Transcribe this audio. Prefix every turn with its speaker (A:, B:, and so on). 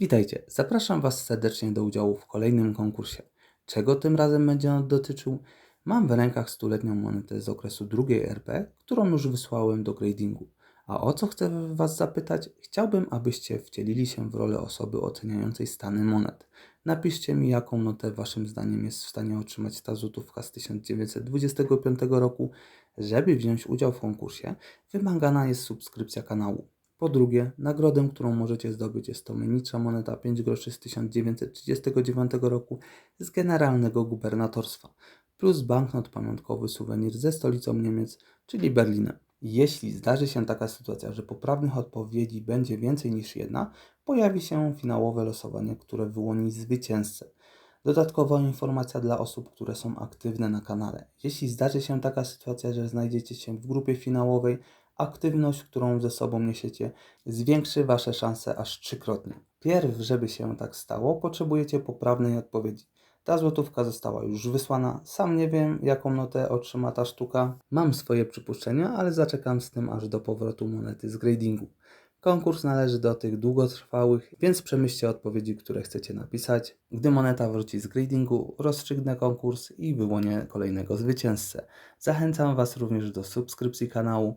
A: Witajcie, zapraszam Was serdecznie do udziału w kolejnym konkursie. Czego tym razem będzie on dotyczył? Mam w rękach stuletnią monetę z okresu II RP, którą już wysłałem do gradingu. A o co chcę Was zapytać? Chciałbym, abyście wcielili się w rolę osoby oceniającej stany monet. Napiszcie mi, jaką notę Waszym zdaniem jest w stanie otrzymać ta złotówka z 1925 roku. Żeby wziąć udział w konkursie, wymagana jest subskrypcja kanału. Po drugie, nagrodę, którą możecie zdobyć jest to mynicza moneta 5 groszy z 1939 roku z generalnego gubernatorstwa, plus banknot pamiątkowy suwenir ze stolicą Niemiec, czyli Berlinem. Jeśli zdarzy się taka sytuacja, że poprawnych odpowiedzi będzie więcej niż jedna, pojawi się finałowe losowanie, które wyłoni zwycięzcę. Dodatkowa informacja dla osób, które są aktywne na kanale. Jeśli zdarzy się taka sytuacja, że znajdziecie się w grupie finałowej, aktywność, którą ze sobą niesiecie, zwiększy Wasze szanse aż trzykrotnie. Pierw, żeby się tak stało, potrzebujecie poprawnej odpowiedzi. Ta złotówka została już wysłana. Sam nie wiem, jaką notę otrzyma ta sztuka. Mam swoje przypuszczenia, ale zaczekam z tym aż do powrotu monety z gradingu. Konkurs należy do tych długotrwałych, więc przemyślcie odpowiedzi, które chcecie napisać. Gdy moneta wróci z gradingu, rozstrzygnę konkurs i wyłonię kolejnego zwycięzcę. Zachęcam Was również do subskrypcji kanału.